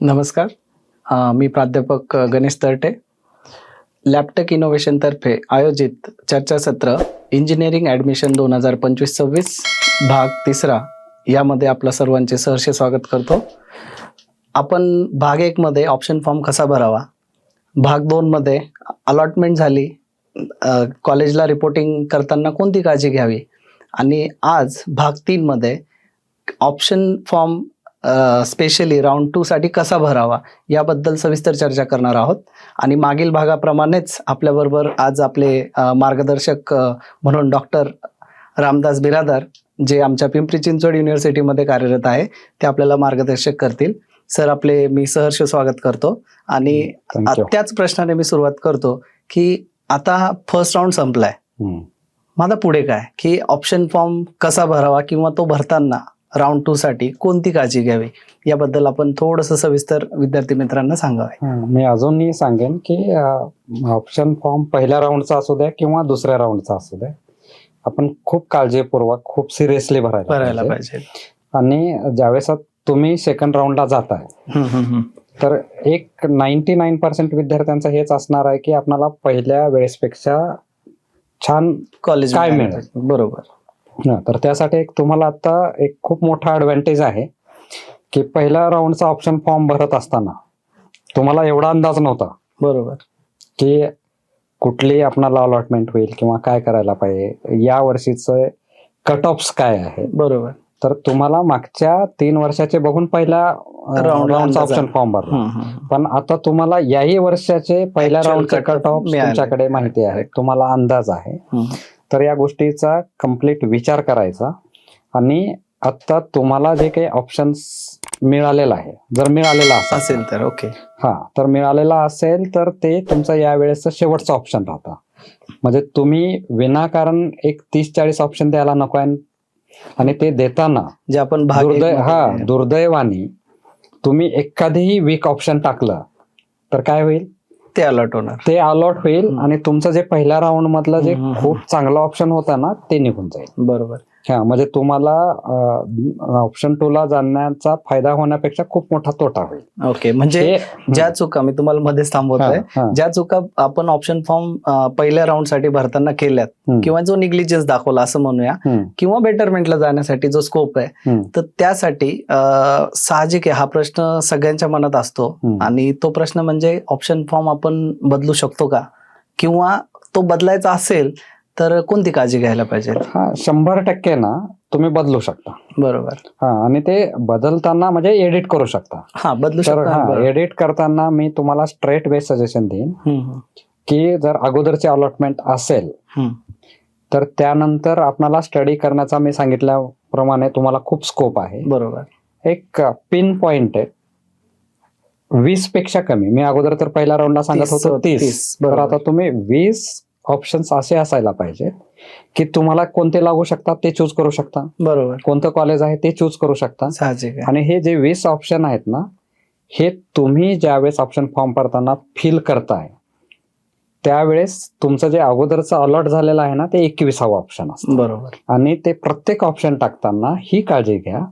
नमस्कार. मी प्राध्यापक गणेश तरटे. लॅपटेक इनोव्हेशनतर्फे आयोजित चर्चासत्र इंजिनिअरिंग ॲडमिशन दोन हजार पंचवीस सव्वीस भाग तिसरा यामध्ये आपलं सर्वांचे सहर्ष स्वागत करतो. आपण भाग एकमध्ये ऑप्शन फॉर्म कसा भरावा? भाग दोनमध्ये अलॉटमेंट झाली. कॉलेजला रिपोर्टिंग करताना कोणती काळजी घ्यावी? आणि आज भाग तीनमध्ये option form specially round two साठी कसा भरावा याबद्दल सविस्तर चर्चा करणार आहोत. आणि मागील भागाप्रमाणेच आपल्याबरोबर आज आपले मार्गदर्शक म्हणून डॉक्टर रामदास बिरादार जे आमच्या पिंपरी चिंचवड युनिव्हर्सिटीमध्ये कार्यरत आहे ते आपल्याला मार्गदर्शक करतील. सर आपले मी सहर्ष स्वागत करतो. आणि त्याच प्रश्नाने मी सुरुवात करतो की आता फर्स्ट राऊंड संपलाय. आता पुढे काय? की ऑप्शन फॉर्म कसा भरावा किंवा तो भरताना राऊंड टू साठी कोणती काळजी घ्यावी याबद्दल आपण थोडस सविस्तर विद्यार्थी मित्रांना सांगावे मी अजूनही सांगेन की ऑप्शन फॉर्म पहिल्या राऊंडचा असू द्या किंवा दुसऱ्या राऊंडचा असू द्या आपण खूप काळजीपूर्वक खूप सिरियसली भरायला भरायला पाहिजे. आणि ज्यावेळेस तुम्ही सेकंड राऊंडला जाताय. तर एक नाईन्टी नाईन पर्सेंट विद्यार्थ्यांचं हेच असणार आहे की आपल्याला पहिल्या वेळेसपेक्षा छान कॉलेज काय मिळालं. बरोबर तर त्यासाठी एक तुम्हाला आता एक खूप मोठा ऍडव्हान्टेज आहे की पहिल्या राऊंडचा ऑप्शन फॉर्म भरत असताना तुम्हाला एवढा अंदाज नव्हता बरोबर की कुठली आपणाला अलॉटमेंट होईल किंवा काय करायला पाहिजे या वर्षीचं कट ऑफ्स काय आहे बरोबर तर तुम्हाला मागच्या तीन वर्षाचे बघून पहिल्या Round ला राऊंडचा ऑप्शन. फॉर्म भरला. पण आता तुम्हाला याही वर्षाचे पहिल्या राऊंडचे कट ऑफ. तुमच्याकडे माहिती आहे तुम्हाला अंदाज आहे. तर या गोष्टीचा कंप्लीट विचार करायचा. आणि आता तुम्हाला जे काही ऑप्शन्स मिळालेलं आहे जर मिळालेला असेल. तर ओके हा तर मिळालेला असेल तर ते तुमचं यावेळेसचं शेवटचं ऑप्शन राहतं. म्हणजे तुम्ही विनाकारण एक तीस चाळीस ऑप्शन द्यायला नको आहे. आणि ते देताना जे आपण एकमध्ये- हा दुर्दैवाने तुम्ही एखादीही वीक ऑप्शन टाकलं तर काय होईल? ते अलॉट होणार. ते अलॉट होईल. आणि तुमचं जे पहिल्या राऊंड मधलं जे खूप चांगलं ऑप्शन होतं ना ते निघून जाईल. बरोबर. हा म्हणजे तुम्हाला ऑप्शन टू ला जाण्याचा फायदा होण्यापेक्षा खूप मोठा तोटा होईल. ओके म्हणजे ज्या चुका मी तुम्हाला मध्येच थांबवतोय ज्या चुका आपण ऑप्शन फॉर्म पहिल्या राऊंडसाठी भरताना केल्यात किंवा जो निग्लिजन्स दाखवला असं म्हणूया किंवा बेटरमेंटला जाण्यासाठी जो स्कोप आहे तर त्यासाठी साहजिक आहे हा प्रश्न सगळ्यांच्या मनात असतो. आणि तो प्रश्न म्हणजे ऑप्शन फॉर्म आपण बदलू शकतो का? किंवा तो बदलायचा असेल तर कोणती काळजी घ्यायला पाहिजे? हा शंभर टक्के ना तुम्ही बदलू शकता. बरोबर. हा आणि ते बदलताना म्हणजे एडिट करू शकता. हा बदलू शकतो. एडिट करताना मी तुम्हाला स्ट्रेट वे सजेशन देईन. की जर अगोदरचे अलॉटमेंट असेल. तर त्यानंतर आपल्याला स्टडी करण्याचा मी सांगितल्याप्रमाणे तुम्हाला खूप स्कोप आहे. बरोबर. एक पिन पॉइंट आहे. वीसपेक्षा कमी. मी अगोदर तर पहिल्या राऊंडला सांगत होतो तीस तर बरोबर. आता तुम्ही वीस ऑप्शन्स असे असायला पाहिजे की तुम्हाला कोणते लागू शकतात ते चूज करू शकता. बरोबर. कोणतं कॉलेज आहे ते चूज करू शकता. साहजिक आणि हे जे वीस ऑप्शन आहेत ना हे तुम्ही ज्यावेळेस ऑप्शन फॉर्म भरताना फिल करताय त्यावेळेस तुमचं जे अगोदरचं अलॉट झालेलं आहे ना ते एकविसावं ऑप्शन असतं. बरोबर. आणि ते प्रत्येक ऑप्शन टाकताना ही काळजी घ्या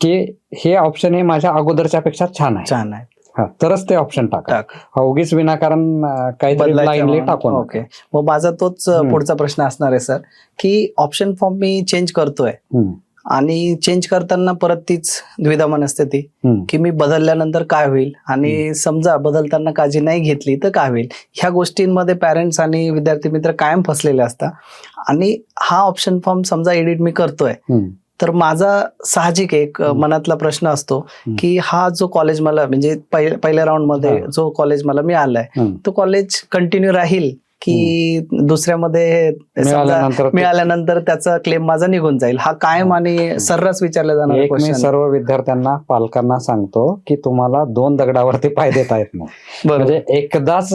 की हे ऑप्शन हे माझ्या अगोदरच्या पेक्षा छान आहे. छान आहे. हा, तरच ते ऑप्शन टाका. टाक. उगीच विनाकारण अं, काहीतरी बदलायचं ब्लाइंडली म्हणून. टाकून. ओके मग माझा तोच अ, हम्म. पुढचा प्रश्न असणार आहे सर की ऑप्शन फॉर्म मी चेंज करतोय. आणि चेंज करताना परत तीच द्विधा मनस्थिती की मी बदलल्यानंतर काय होईल? आणि समजा बदलताना काळजी नाही घेतली तर काय होईल? ह्या गोष्टींमध्ये पॅरेंट्स आणि विद्यार्थी मित्र कायम फसलेले असतात. आणि हा ऑप्शन फॉर्म समजा एडिट मी करतोय. तर माझा साहजिक एक. मनातला प्रश्न असतो. की हा जो कॉलेज मला म्हणजे पहि- पहिल्या राऊंडमध्ये. जो कॉलेज मला मिळालाय तो कॉलेज कंटिन्यू राहील की दुसऱ्यामध्ये मिळाल्यानंतर त्याचा क्लेम माझा निघून जाईल. हा कायम आणि सर्रास विचारला जाणारा एक मी क्वेश्चन सर्व विद्यार्थ्यांना पालकांना सांगतो की तुम्हाला दोन दगडावरती पाय देता येत नाही. म्हणजे एकदाच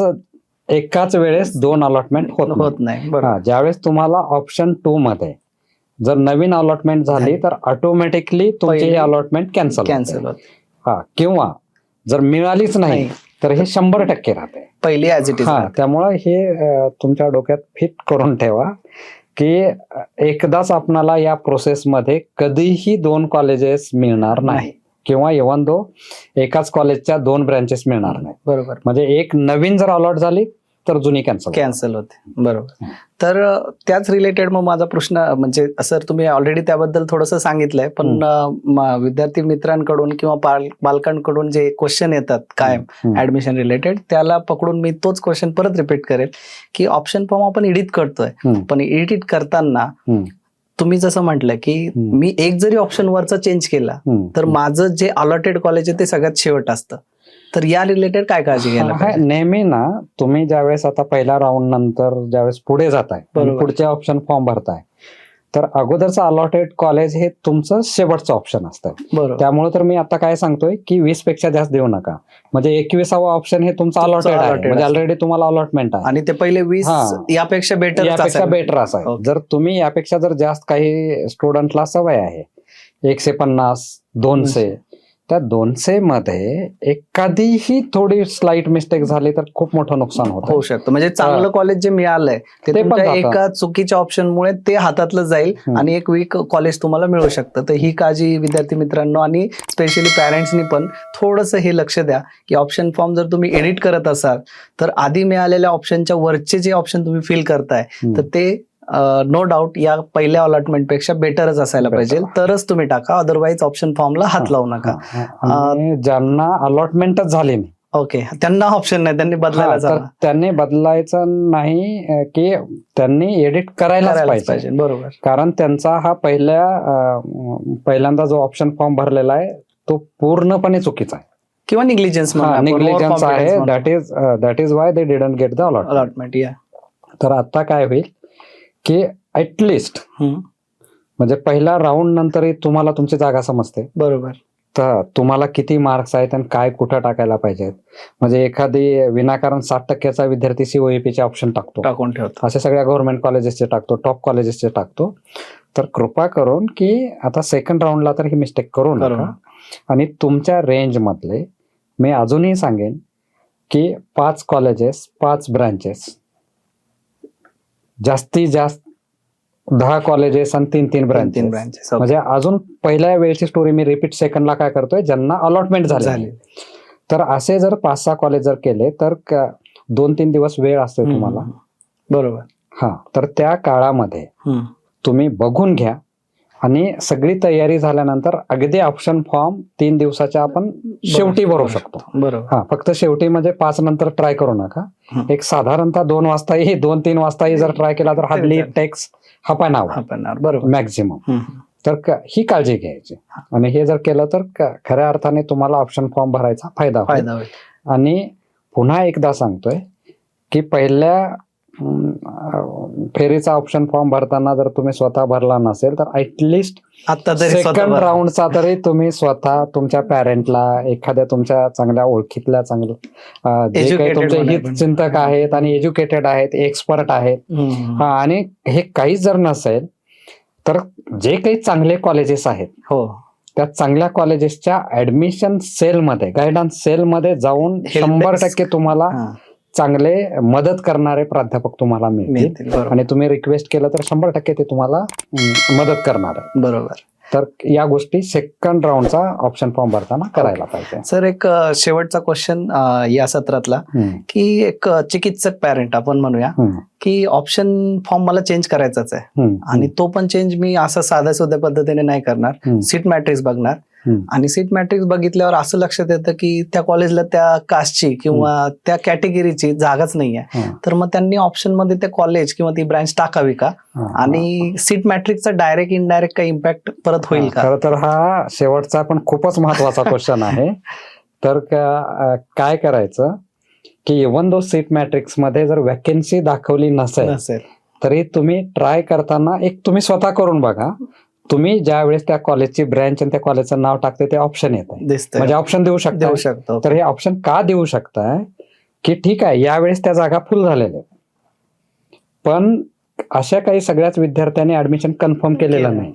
एकाच वेळेस दोन अलॉटमेंट होत नाही. ज्यावेळेस तुम्हाला ऑप्शन टू मध्ये जर नवीन अलॉटमेंट झाली. तर ऑटोमॅटिकली तुमची अलॉटमेंट कॅन्सल कॅन्सल हा किंवा जर मिळालीच नाही तर हे शंभर टक्के राहते. पहिली ऍज इट इज हा त्यामुळं हे तुमच्या डोक्यात फिट करून ठेवा की एकदाच आपणाला या प्रोसेसमध्ये कधीही दोन कॉलेजेस मिळणार नाही. किंवा इव्हन दो एकाच कॉलेजच्या दोन ब्रँचेस मिळणार नाही. बरोबर. म्हणजे एक नवीन जर अलॉट झाली तर जुनी कॅन्सल कॅन्सल होते. बरोबर. तर त्याच रिलेटेड मग माझा प्रश्न म्हणजे सर तुम्ही ऑलरेडी त्याबद्दल थोडंसं सांगितलंय पण विद्यार्थी मित्रांकडून किंवा पाल- पालकांकडून जे क्वेश्चन येतात कायम ऍडमिशन रिलेटेड त्याला पकडून मी तोच क्वेश्चन परत रिपीट करेल की ऑप्शन फॉर्म आपण एडिट करतोय. पण एडिट करताना तुम्ही जसं म्हटलं की. मी एक जरी ऑप्शन वरचा चेंज केला तर माझं जे अलॉटेड कॉलेज आहे ते सगळ्यात शेवट असतं. तर या रिलेटेड काय काळजी घ्यायला पाहिजे? नेहमी ना तुम्ही ज्यावेळेस आता पहिल्या राऊंड नंतर ज्यावेळेस पुढे जाताय आणि बरोबर. पुढचे ऑप्शन फॉर्म भरताय तर अगोदरचं अलॉटेड कॉलेज हे तुमचं शेवटचं ऑप्शन असतं बरोबर. त्यामुळे तर मी आता काय सांगतोय की वीसपेक्षा जास्त देऊ नका. म्हणजे एकविसावा ऑप्शन हे तुमचं तुमचं अलॉटेड आहे. म्हणजे. ऑलरेडी तुम्हाला अलॉटमेंट आहे. आणि ते पहिले वीस हा. यापेक्षा बेटर यापेक्षा बेटर असं आहे ओके. जर तुम्ही यापेक्षा जर जास्त काही स्टुडंटला सवय आहे एकशे पन्नास दोनशे. त्या दोनशे मध्ये एखादीही थोडी स्लाइट मिस्टेक झाली तर खूप मोठं नुकसान होतं होऊ शकतं म्हणजे चांगलं कॉलेज जे मिळालंय ते ते पण तुमच्या जातं. एका चुकीच्या ऑप्शनमुळे ते हातातलं जाईल हम्म. आणि एक वीक कॉलेज तुम्हाला मिळू शकतं तर ही काळजी विद्यार्थी मित्रांनो आणि स्पेशली पॅरेंट्सनी पण थोडंसं हे लक्ष द्या की ऑप्शन फॉर्म जर तुम्ही एडिट करत असाल तर आधी मिळालेल्या ऑप्शनच्या वरचे जे ऑप्शन तुम्ही फिल करताय. तर ते नो डाऊट या पहिल्या अलॉटमेंटपेक्षा बेटरच असायला. पाहिजे. तरच तुम्ही टाका. अदरवाईज ऑप्शन फॉर्मला हात लावू नका. आणि ज्यांना अलॉटमेंटच झाली नाही. ओके त्यांना ऑप्शन नाही. त्यांनी बदलायला. त्यांनी बदलायचं नाही की त्यांनी एडिट करायलाच करायलाच पाहिजे. बरोबर. कारण त्यांचा हा पहिल्या पहिल्यांदा जो ऑप्शन फॉर्म भरलेला आहे तो पूर्णपणे चुकीचा आहे. किंवा निग्लिजन्स निग्लिजन्स आहे. That is that is why they didn't get the allot allotment या तर आता काय होईल? की ऍटलिस्ट म्हणजे पहिल्या राऊंड नंतरही तुम्हाला तुमची जागा समजते. बरोबर. तर तुम्हाला किती मार्क्स आहेत आणि काय कुठं टाकायला पाहिजेत? म्हणजे एखादी विनाकारण साठ टक्क्याचा विद्यार्थी सीओईपीचे ऑप्शन टाकतो. टाकून ठेवतो. असे सगळ्या गव्हर्नमेंट कॉलेजेसचे टाकतो टॉप कॉलेजेसचे टाकतो. तर कृपा करून की आता सेकंड राऊंडला तर ही मिस्टेक करू करू नका. आणि तुमच्या रेंज मधले मी अजूनही सांगेन की पाच कॉलेजेस पाच ब्रांचेस जास्तीत जास्त दहा कॉलेजेस आणि तीन तीन तीन ब्रांचेस म्हणजे अजून पहिल्या वेळची स्टोरी मी रिपीट सेकंडला काय करतोय? ज्यांना अलॉटमेंट झाली तर असे जर पाच सहा कॉलेज जर केले तर दोन तीन दिवस वेळ असतोय तुम्हाला. बरोबर. हा. तर त्या काळामध्ये. तुम्ही बघून घ्या. आणि सगळी तयारी झाल्यानंतर अगदी ऑप्शन फॉर्म तीन दिवसाच्या आपण शेवटी भरू शकतो. बरोबर. हा फक्त शेवटी म्हणजे पाच नंतर ट्राय करू नका. एक साधारणतः दोन वाजताही दोन तीन वाजताही जर ट्राय केला तर हार्डली टेक्स आपण बरोबर. मॅक्झिमम. तर ही काळजी घ्यायची. आणि हे जर केलं तर खऱ्या अर्थाने तुम्हाला ऑप्शन फॉर्म भरायचा फायदा होईल. फायदा होईल. आणि पुन्हा एकदा सांगतोय की पहिल्या फेरीचा ऑप्शन फॉर्म भरताना जर तुम्ही स्वतः भरला नसेल तर ऍटलिस्ट आता सेकंड. राऊंडचा तरी तुम्ही स्वतः तुमच्या पॅरेंटला एखाद्या तुमच्या चांगल्या ओळखीतल्या चांगल्या जे काही तुमचे हित. चिंतक आहेत आणि एज्युकेटेड आहेत एक्सपर्ट आहेत आणि हे काहीच जर नसेल तर जे काही चांगले कॉलेजेस आहेत हो त्या चांगल्या कॉलेजेसच्या ऍडमिशन सेलमध्ये गायडन्स सेलमध्ये जाऊन शंभर. टक्के तुम्हाला हा. चांगले मदत करणारे प्राध्यापक तुम्हाला मिळतील. आणि तुम्ही रिक्वेस्ट केलं तर शंभर टक्के ते तुम्हाला मदत करणार आहे. बरोबर. तर या गोष्टी सेकंड राऊंडचा ऑप्शन फॉर्म भरताना करायला पाहिजे. सर एक शेवटचा क्वेश्चन या सत्रातला की एक चिकित्सक पॅरेंट आपण म्हणूया की ऑप्शन फॉर्म मला चेंज करायचाच आहे. आणि तो पण चेंज मी असं साध्या सुध्या पद्धतीने नाही करणार. सीट मॅट्रिक्स बघणार. आणि सीट मॅट्रिक्स बघितल्यावर असं लक्षात येतं की त्या कॉलेजला त्या कास्टची किंवा त्या कॅटेगरीची जागाच नाही आहे तर मग त्यांनी ऑप्शनमध्ये ते कॉलेज किंवा ती ब्रांच टाकावी का? आणि सीट मॅट्रिकचा डायरेक्ट इनडायरेक्ट काही इम्पॅक्ट परत होईल का? खरं तर हा शेवटचा पण खूपच महत्त्वाचा क्वेश्चन आहे. तर काय करायचं की इव्हन दो सीट मॅट्रिक्समध्ये जर वॅकन्सी दाखवली नसेल नसेल. तरी तुम्ही ट्राय करताना एक तुम्ही स्वतः करून बघा. तुम्ही ज्या वेळेस त्या कॉलेजची ब्रँच आणि त्या कॉलेजचं नाव टाकते ते ऑप्शन येत म्हणजे ऑप्शन देऊ शकता. देऊ शकतो. तर हे ऑप्शन का देऊ शकताय की ठीक आहे यावेळेस त्या जागा फुल झालेल्या. पण अशा काही सगळ्याच विद्यार्थ्यांनी ऍडमिशन कन्फर्म केलेलं केलं. नाही.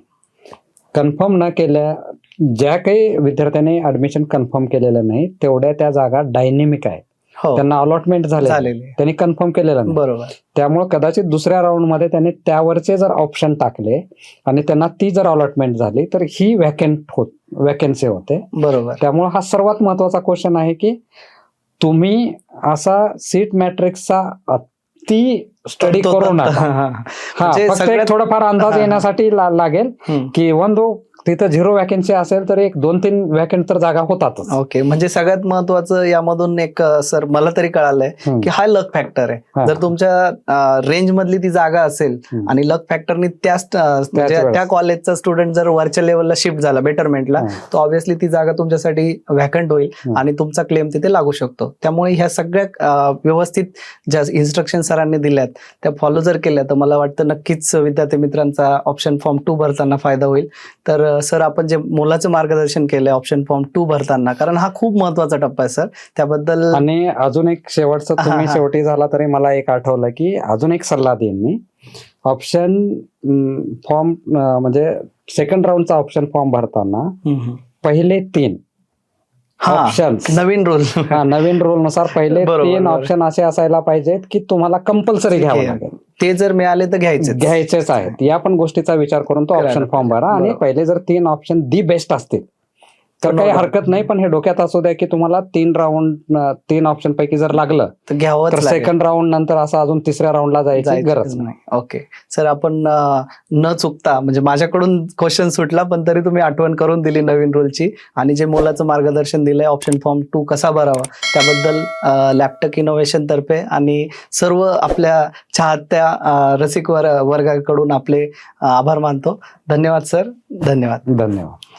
कन्फर्म न केल्या ज्या काही विद्यार्थ्यांनी ऍडमिशन कन्फर्म केलेलं नाही तेवढ्या त्या जागा डायनेमिक आहेत. हो. त्यांना अलॉटमेंट झाले झालेले त्यांनी कन्फर्म केलेलं नाही. बरोबर. त्यामुळे कदाचित दुसऱ्या राऊंडमध्ये त्यांनी त्यावरचे जर ऑप्शन टाकले आणि त्यांना ती जर अलॉटमेंट झाली तर ही वॅकंट होत वॅकन्सी होते. बरोबर. त्यामुळे हा सर्वात महत्त्वाचा क्वेश्चन आहे की तुम्ही असा सीट मॅट्रिक्सचा अति स्टडी करू नका. हा, म्हणजे फक्त सगळ्यात- एक थोडंफार अंदाज हा. येण्यासाठी ला- लागेल हम्म. की इव्हन दो तिथं झिरो वॅकन्सी असेल तर एक दोन तीन वॅकंट तर जागा होतातच ओके म्हणजे सगळ्यात महत्वाचं यामधून एक सर मला तरी कळालंय. की हा लक फॅक्टर आहे. जर तुमच्या रेंज मधली ती जागा असेल. आणि लक फॅक्टरनी त्याच अं, म्हणजे. त्या कॉलेजचा स्टुडंट जर वरच्या लेवलला शिफ्ट झाला बेटरमेंटला. तर ऑब्व्हियसली ती जागा तुमच्यासाठी व्हॅकंट होईल. आणि तुमचा क्लेम तिथे लागू शकतो त्यामुळे ह्या सगळ्या व्यवस्थित ज्या इन्स्ट्रक्शन सरांनी दिल्यात त्या फॉलो जर केल्या तर मला वाटतं नक्कीच विद्यार्थी मित्रांचा ऑप्शन फॉर्म टू भरताना फायदा होईल तर सर आपण जे मुलाचं मार्गदर्शन केलंय ऑप्शन फॉर्म टू भरताना कारण हा खूप महत्त्वाचा टप्पा आहे सर त्याबद्दल आणि अजून एक शेवटचं तुम्ही. शेवटी झाला तरी मला एक आठवलं की अजून एक सल्ला देईन मी ऑप्शन फॉर्म म्हणजे सेकंड राऊंडचा ऑप्शन फॉर्म भरताना. पहिले तीन हा ऑप्शन्स नवीन रूल हा नवीन रूल नुसार पहिले तीन. ऑप्शन असे असायला पाहिजेत की तुम्हाला कंपल्सरी घ्यावं घ्या. लागेल. ते जर मिळाले तर घ्यायचे घ्यायचेच आहेत. या पण गोष्टीचा विचार करून तो ऑप्शन फॉर्म भरा. आणि. पहिले जर तीन ऑप्शन दी बेस्ट असतील तर काही हरकत नाही पण हे डोक्यात असू द्या की तुम्हाला तीन राऊंड तीन ऑप्शन पैकी जर लागलं तर घ्यावंच तर. सेकंड राऊंड नंतर असं अजून तिसऱ्या राऊंडला जायची गरज नाही. ओके सर आपण न चुकता म्हणजे माझ्याकडून क्वेश्चन सुटला पण तरी तुम्ही आठवण करून दिली नवीन रूलची आणि जे मुलाचं मार्गदर्शन दिलंय ऑप्शन फॉर्म टू कसा भरावा त्याबद्दल लॅपटॉप इनोव्हेशन तर्फे आणि सर्व आपल्या चाहत्या रसिक वर वर्गाकडून आपले आभार मानतो. धन्यवाद सर धन्यवाद. धन्यवाद.